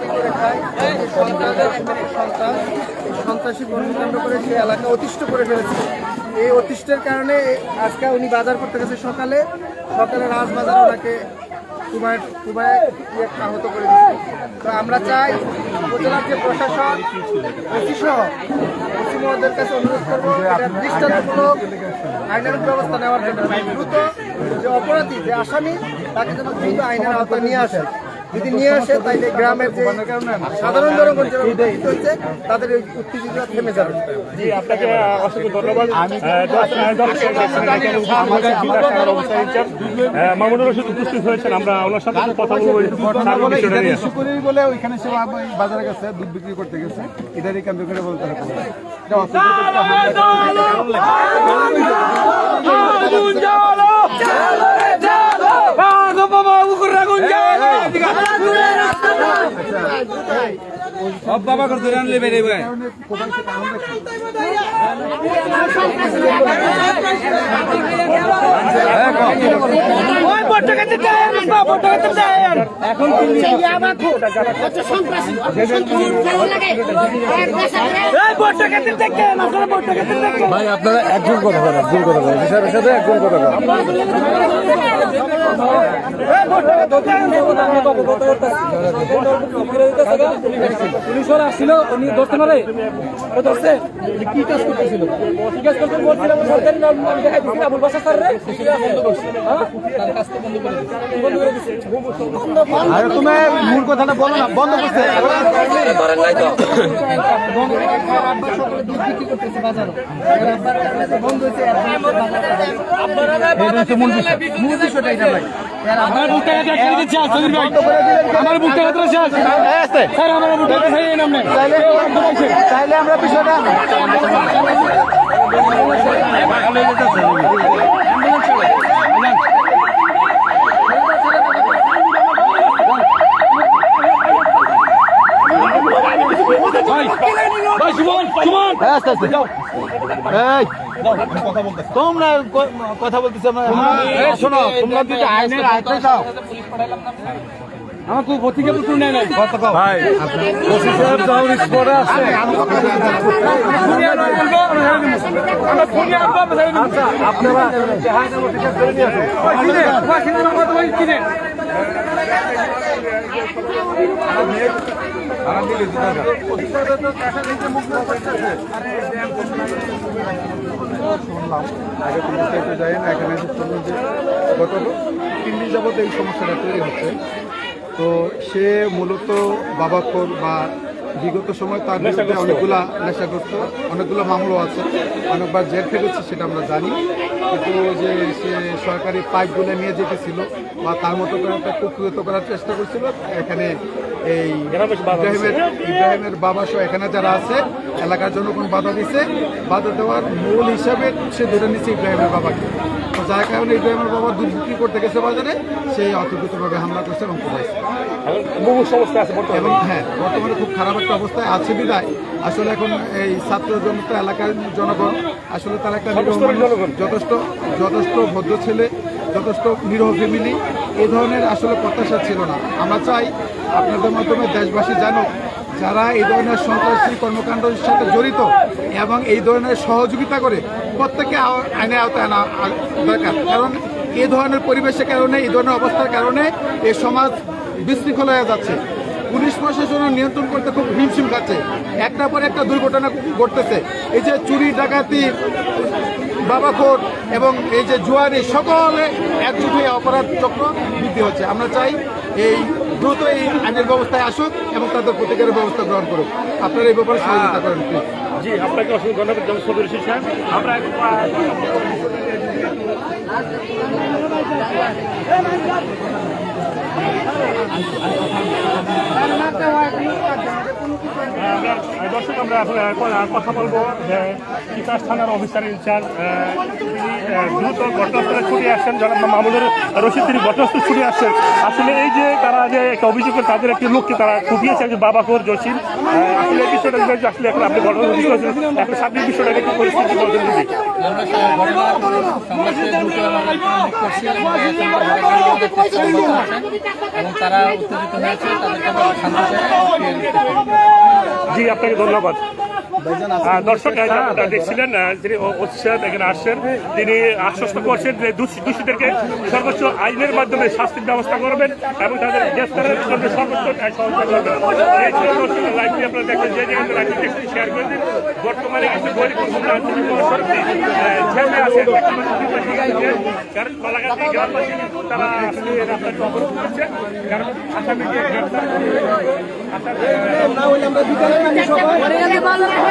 কমাইছে সন্ত্রাস সন্ত্রাসী কর্মকাণ্ড করে সে এলাকা অতিষ্ঠ করে ফেলেছে। এই অতিষ্ঠের কারণে আজকে উনি বাজার করতে গেছে সকালে। সকালে রাজবাজার ওনাকে কুমায় কুমায় আহত করে তো আমরা চাই উপজেলার যে প্রশাসন, ওসি সহ কাছে অনুরোধ করব দৃষ্টান্তমূলক আইনানুক ব্যবস্থা নেওয়ার জন্য। দ্রুত যে অপরাধী, যে আসামি, তাকে যেন দ্রুত আইনের আওতায় নিয়ে আসে। যদি নিয়ে আসে তাইলে গ্রামের যে সাধারণ জনগণ উত্তেজিত হচ্ছে তাদের এই উত্তেজিতটা থেমে যাবে জি আপনাকে অসংখ্য ধন্যবাদ মামুনুর রশিদ উপস্থিত হয়েছেন আমরা ওনার সাথে কথা বলব বলে ওইখানে সে বাজারে গেছে দুধ বিক্রি করতে গেছে এটারই কেন্দ্র করে বলতে হবে এটা অত্যন্ত একটা হামলা কারণে কোথায় সে কারণটা কি? ভাই আপনারা একজন কথা বলেন একজন কথা বলেন। হিসাবের সাথে একজন কথা বলেন। পুলিশরা আসছিল উনি ধরতে পারে ও ধরছে কি কাজ করতেছিল কি কাজ করতে বলছিলাম সরকারি নাম দেখাই দিছি আবুল বাসা স্যার রে বন্ধ করছে হ্যাঁ তার কাজ তো বন্ধ করে দিছে বন্ধ করে দিছে আরে তুমি মূল কথাটা বলো না বন্ধ করছে ধরেন নাই তো বন্ধ হয়েছে মূল বিষয়টা এটা ভাই। আমার বুকটা কাছে একটা দিচ্ছে সলির ভাই আমার বুকটা কাছে শেষ স্যার আমার বুকটা কাছে এই নাম নেই চাইলে আমরা বিষয়টা ভাই ভাই সুমন সুমন আস্তে আস্তে যাও এই তোমরা কথা বলতেছো শোনো তোমরা দুটো আইনের আয়তে যাও। আমার খুব নাই ভাই ওসি সাহেব শুনলাম আগে শুনলাম যে গত তিন দিন যাবত এই সমস্যাটা তৈরি হচ্ছে তো সে মূলত বাবাখোর বা বিগত সময় তার বিরুদ্ধে অনেকগুলা নেশাগ্রস্ত অনেকগুলো মামলা আছে। অনেকবার জেল ফেলেছে সেটা আমরা জানি। কিন্তু যে সে সরকারি পাইপগুলো নিয়ে যেতেছিল বা তার মতো করে একটা প্রক্রিয়ত করার চেষ্টা করছিল এখানে এই ইব্রাহিমের ইব্রাহিমের বাবা সহ এখানে যারা আছে এলাকার জনগণ বাধা দিছে। বাধা দেওয়ার মূল হিসাবে সে ধরে নিচ্ছে ইব্রাহিমের বাবাকে। তো যার কারণে ইব্রাহিমের বাবা দুধ বিক্রি করতে গেছে বাজারে সেই অতর্কিতভাবে হামলা করছে এবং আছে এবং হ্যাঁ বর্তমানে খুব খারাপ একটা অবস্থায় আছে বিদায়। আসলে এখন এই ছাত্র জনতা এলাকার জনগণ আসলে তারা একটা। যথেষ্ট যথেষ্ট ভদ্র ছেলে যথেষ্ট নিরহ ফ্যামিলি। এই ধরনের আসলে প্রত্যাশা ছিল না। আমরা চাই আপনাদের মাধ্যমে দেশবাসী জানুক যারা এই ধরনের সন্ত্রাসী কর্মকাণ্ডের সাথে জড়িত এবং এই ধরনের সহযোগিতা করে প্রত্যেকে আইনের আওতায় আনা দরকার। কারণ এই ধরনের পরিবেশের কারণে, এই ধরনের অবস্থার কারণে এই সমাজ বিশৃঙ্খল হয়ে যাচ্ছে। পুলিশ প্রশাসন নিয়ন্ত্রণ করতে খুব হিমশিম খাচ্ছে। একটা পর একটা দুর্ঘটনা ঘটতেছে। এই যে চুরি, ডাকাতি, বাবাখোর এবং এই যে জুয়ারি, সকলে একজুট হয়ে অপরাধ চক্র বৃদ্ধি হচ্ছে। আমরা চাই এই দ্রুত এই আইনের ব্যবস্থায় আসুক এবং তাদের প্রতিকারের ব্যবস্থা গ্রহণ করুক। আপনারা এই ব্যাপারে সহযোগিতা করেন প্লিজ জি আপনাকে অসংখ্য ধন্যবাদ রশিদ সাহেব। আমরা এখন, আমরা দর্শক আমরা এখন ক- কথা বলব যে তিতাস থানার অফিসার ইনচার্জ তিনি দ্রুত ঘটনাস্থলে ছুটে আসছেন জনাব মামুনুর রশিদ তিনি ঘটনাস্থলে ছুটে আসছেন। আসলে এই যে তারা যে একটা অভিযোগ তাদের একটি লোককে তারা কুপিয়েছে একজন বাবাকর জসিম। আহ, আসলে এই বিষয়টা যে আসলে এখন আপনি ঘটনা বুঝতে পারছেন এখন সার্বিক বিষয়টাকে কি পরিস্থিতি বলছেন যদি এবং তারা উত্তেজিত হয়েছে তাদেরকে জি আপনাকে ধন্যবাদ আহ, দর্শক এই যে আপনারা দেখছিলেন যিনি ও- এখানে আসছেন তিনি আশ্বস্ত করছেন যে দোষী- দোষীদেরকে সর্বোচ্চ আইনের মাধ্যমে শাস্তির ব্যবস্থা করবেন এবং তাদের গ্রেফতারের জন্য সর্বোচ্চ সহযোগিতা করবেন। এই ছিল দর্শক লাইভটি আপনারা দেখেন যে যেখানে লাইভটি দেখছেন শেয়ার করে দিন বর্তমানে কিন্তু গরিব আঞ্চলিক মহাসড়কটি ঝেমে আছে কারণ বালাঘাটি গ্রামবাসী তারা আসলে রাস্তাটি অবরোধ করছে। কারণ আসামিকে গ্রেফতার করে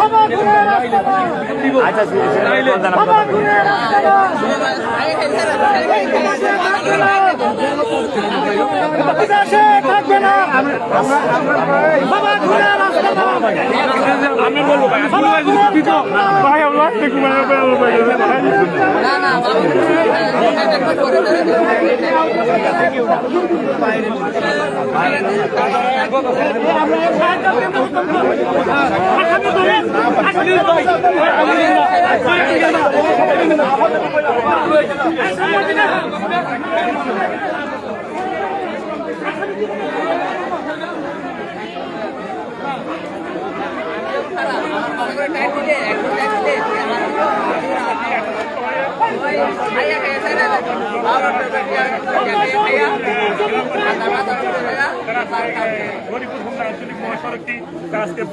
আপনাদের আমি বলব ভাই আমরা একটু মানে না না গরিপুর হোমনা আঞ্চলিক মহাসড়কটি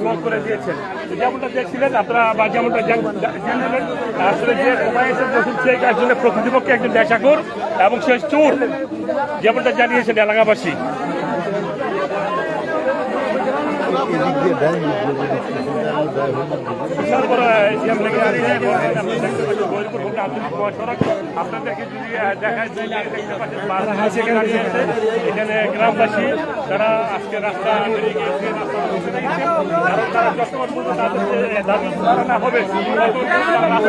ব্লক করে দিয়েছেন যেমনটা দেখছিলেন আপনারা বা যেমনটা আসলে যে কোমায় এসে বসেছে আসলে প্রকৃতিপক্ষে একজন দেশাকর এবং সে চোর যেমনটা জানিয়েছেন এলাকাবাসী বিশাল বড় এশিয়ান লেগে দাঁড়িয়ে আপনি দেখতে পাচ্ছেন গৌরীপুর হোমনা আঞ্চলিক মহাসড়ক আপনাদেরকে যদি দেখায় এখানে গ্রামবাসী তারা আজকে রাস্তা তারা হবে রাস্তা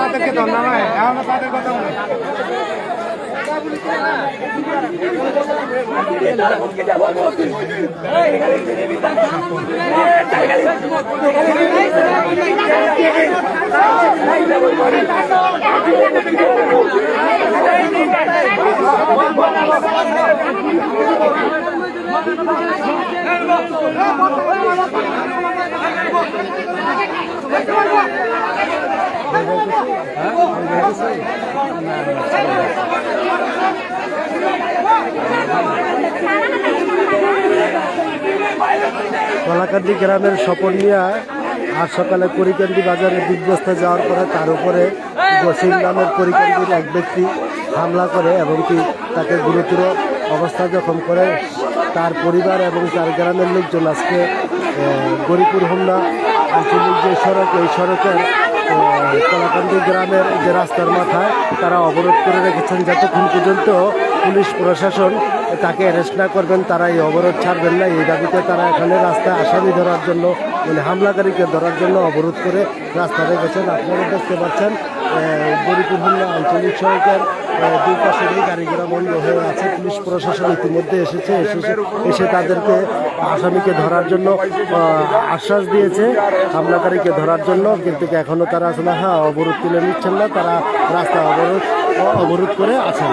তাদেরকে ধন্যবাদ তাদেরকে এখন তাদের কথা বলে কলাকান্দি গ্রামের স্বপন মিয়া আজ সকালে করিকান্দি বাজারে বিধ্বস্তে যাওয়ার পরে তার উপরে জসিম নামের করিকান্দির এক ব্যক্তি হামলা করে এবং কি তাকে গুরুতর অবস্থা জখম করে। তার পরিবার এবং তার গ্রামের লোকজন আজকে গরিপুর হোমনা আঞ্চলিক যে সড়ক, এই সড়কের কলাকান্দি গ্রামের যে রাস্তার মাথায় তারা অবরোধ করে রেখেছেন। যতক্ষণ পর্যন্ত পুলিশ, প্রশাসন তাকে অ্যারেস্ট না করবেন, তারা এই অবরোধ ছাড়বেন না। এই দাবিতে তারা এখানে রাস্তায় আসামি ধরার জন্য মানে হামলাকারীকে ধরার জন্য অবরোধ করে রাস্তা রেখেছেন। আপনারা দেখতে পাচ্ছেন বরিপুর আঞ্চলিক সরকার দুই পাশে গাড়িঘোড়া বন্ধ হয়ে আছে পুলিশ প্রশাসন ইতিমধ্যে এসেছে এসে এসে তাদেরকে আসামিকে ধরার জন্য আশ্বাস দিয়েছে হামলাকারীকে ধরার জন্য কিন্তু এখনও তারা আসলে হ্যাঁ অবরোধ তুলে নিচ্ছেন না তারা রাস্তা অবরোধ অবরোধ করে আছেন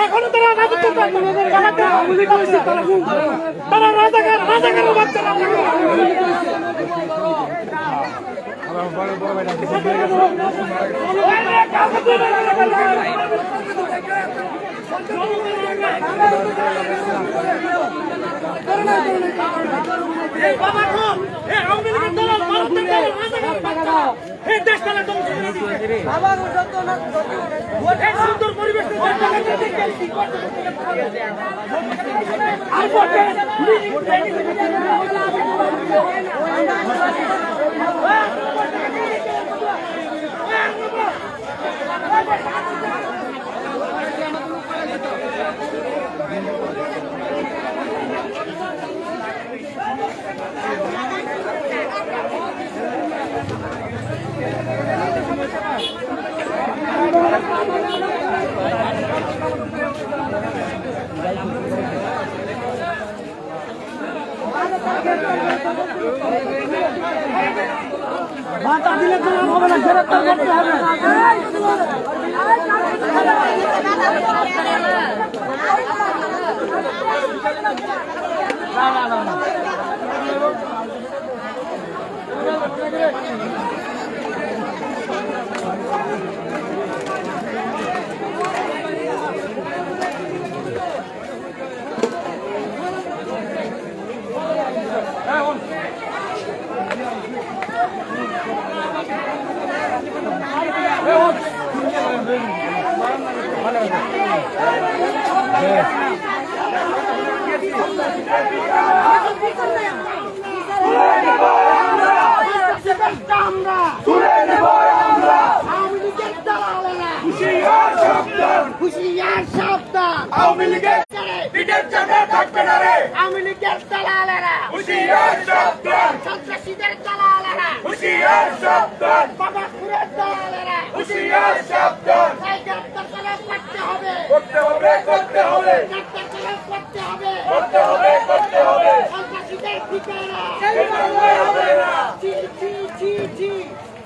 এখনও তারা রাজত্ব তারা। তারা রাজাকার রাজাকারের বাচ্চা এই দেশটা ধ্বংস করে দিচ্ছে এই সুন্দর পরিবেশটা আর বলতে হুশিয়ার সাবধান আওয়ামী লীগের পিঠের চামড়া থাকবে না রে আওয়ামী লীগের দালালেরা হুশিয়ার সাবধান সন্ত্রাসীদের দালালেরা হুশিয়ার সাবধান বাবাসপুরের দালালেরা হুশিয়ার সাবধান এই গ্রেপ্তার করে করতে হবে করতে হবে করতে হবে করে করতে হবে করতে হবে করতে হবে সন্ত্রাসীদের ঠিকানা এই বাংলায় জি জি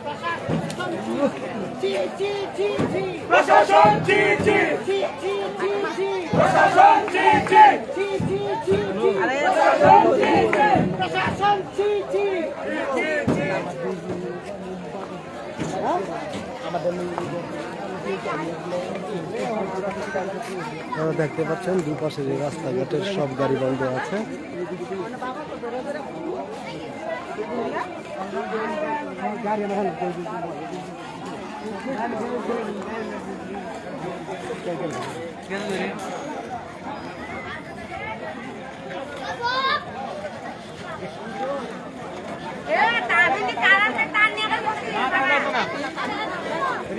প্রশাসন জি জি জি জি জি প্রশাসন জি জি প্রশাসন জি জি জি আপনারা দেখতে পাচ্ছেন দুপাশে যে রাস্তাঘাটের সব গাড়ি বন্ধ আছে?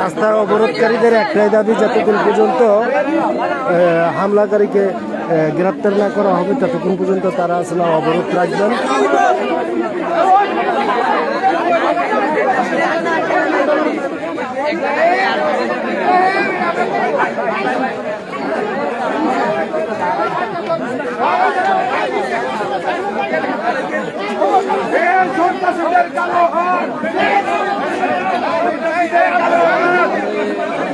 রাস্তার অবরোধকারীদের একটাই দাবি, যতক্ষণ পর্যন্ত হামলাকারীকে গ্রেপ্তার না করা হবে, ততক্ষণ পর্যন্ত তারা আসলে অবরোধ রাখবেন। সন্ত্রাসীদের কালো হাত কালো হাত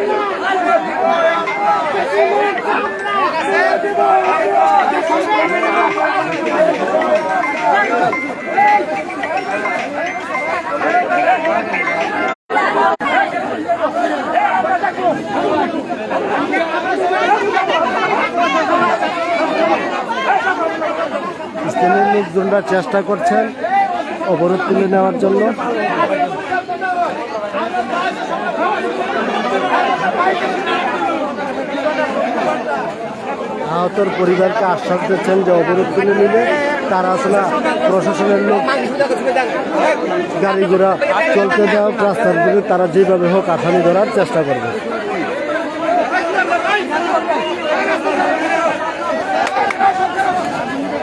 লোকজনরা চেষ্টা করছেন অবরোধ তুলে নেওয়ার জন্য। আহতর পরিবারকে আশ্বাস দিচ্ছেন যে অবরোধ তুলে নিলে তারা আসলে প্রশাসনের লোক গাড়ি ঘোড়া চলতে দেওয়া রাস্তার দিকে তারা যেভাবে হোক আসামি ধরার চেষ্টা করবে।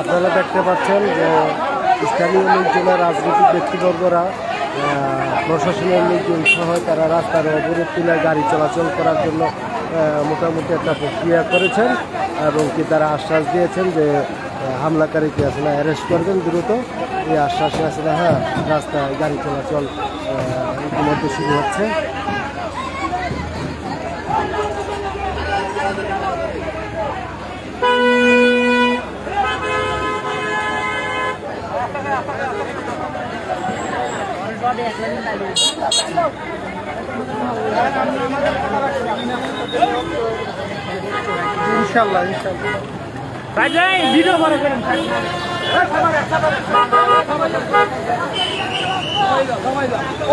আপনারা দেখতে পাচ্ছেন যে স্থানীয় লোকজনের রাজনৈতিক ব্যক্তিবর্গরা প্রশাসনের লোকজন সহ তারা রাস্তার অবরোধ তুলে গাড়ি চলাচল করার জন্য মোটামুটি একটা প্রক্রিয়া করেছেন এবং কি তারা আশ্বাস দিয়েছেন যে হামলাকারীকে আসলে অ্যারেস্ট করবেন দ্রুত। এই আশ্বাসে আসলে হ্যাঁ রাস্তায় গাড়ি চলাচল ইতিমধ্যে শুরু হচ্ছে। ইনশাল্লাহ ইনশাল্লাহ।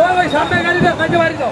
ওই ওই সামনে গাড়ি দাও কাজে বাড়ি দাও।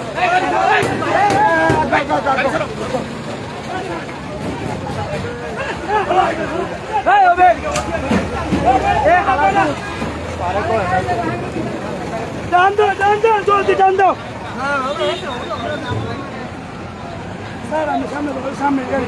টান দাও টান দাও জলদি টান দাও স্যার আমি সামনে সামনে গাড়ি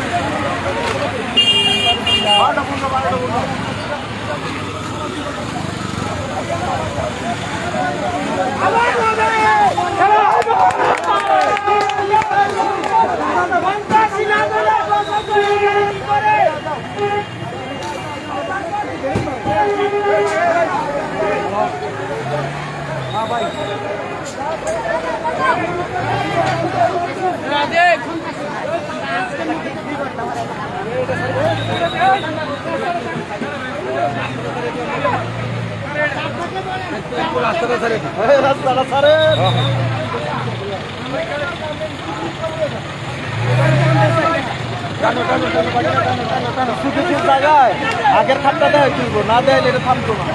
వాడు আগের খাটটা দেয় তুলবো, না দেয় এটা থামতো না।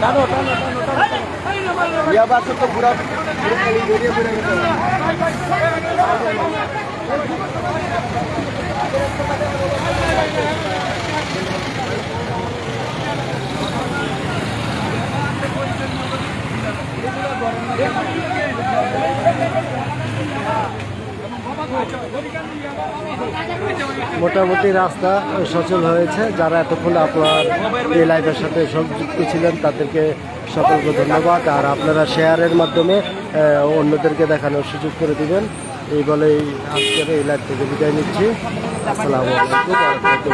টানো টানো টানো টানো তো ঘুরা বেরিয়ে বেরিয়ে গেছে। মোটামুটি রাস্তা সচল হয়েছে। যারা এতক্ষণ আপনার এই লাইফের সাথে সংযুক্ত ছিলেন, তাদেরকে সকলকে ধন্যবাদ। আর আপনারা শেয়ারের মাধ্যমে অন্যদেরকে দেখানোর সুযোগ করে দিবেন। এই বলেই আজকের এই লাইফ থেকে বিদায় নিচ্ছি। আসসালামু আলাইকুম।